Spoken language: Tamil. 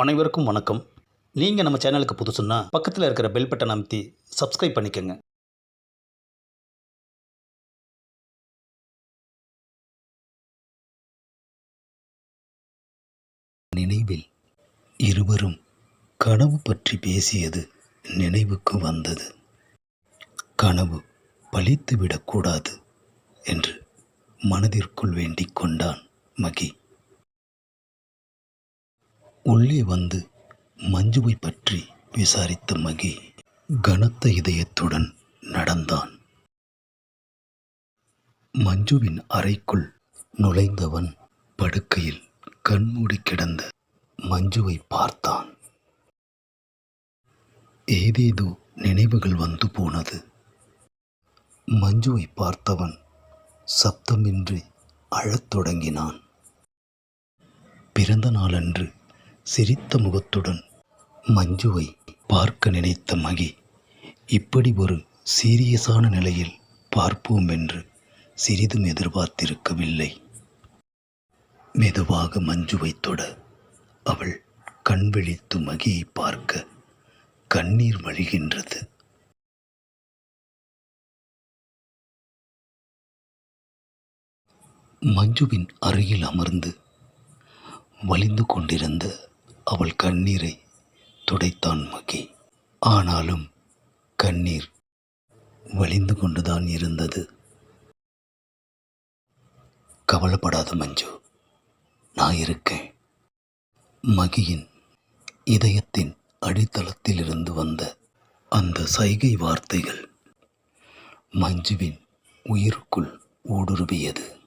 அனைவருக்கும் வணக்கம். நீங்கள் நம்ம சேனலுக்கு புதுசுன்னா பக்கத்தில் இருக்கிற பெல் பட்டன் அமைத்தி சப்ஸ்கிரைப் பண்ணிக்கோங்க. நினைவில் இருவரும் கனவு பற்றி பேசியது நினைவுக்கு வந்தது. கனவு பலித்துவிடக்கூடாது என்று மனதிற்குள் வேண்டிக் கொண்டான் மகி. உள்ளே வந்து மஞ்சுவை பற்றி விசாரித்த மகி கனத்த இதயத்துடன் நடந்தான். மஞ்சுவின் அறைக்குள் நுழைந்தவன் படுக்கையில் கண்மூடி கிடந்த மஞ்சுவை பார்த்தான். ஏதேதோ நினைவுகள் வந்து போனது. மஞ்சுவை பார்த்தவன் சப்தமின்றி அழத் தொடங்கினான். பிறந்த நாளன்று சிரித்த முகத்துடன் மஞ்சுவை பார்க்க நினைத்த மகி இப்படி ஒரு சீரியஸான நிலையில் பார்ப்போம் என்று சிறிதும் எதிர்பார்த்திருக்கவில்லை. மெதுவாக மஞ்சுவை தொட அவள் கண் விழித்து மகியை பார்க்க கண்ணீர் வழிகின்றது. மஞ்சுவின் அருகில் அமர்ந்து வலிந்து கொண்டிருந்த அவள் கண்ணீரை துடைத்தான் மகி. ஆனாலும் கண்ணீர் வலிந்து கொண்டுதான் இருந்தது. கவலைப்படாத மஞ்சு நான் இருக்கேன். மகியின் இதயத்தின் அடித்தளத்திலிருந்து வந்த அந்த சைகை வார்த்தைகள் மஞ்சுவின் உயிருக்குள் ஊடுருவியது.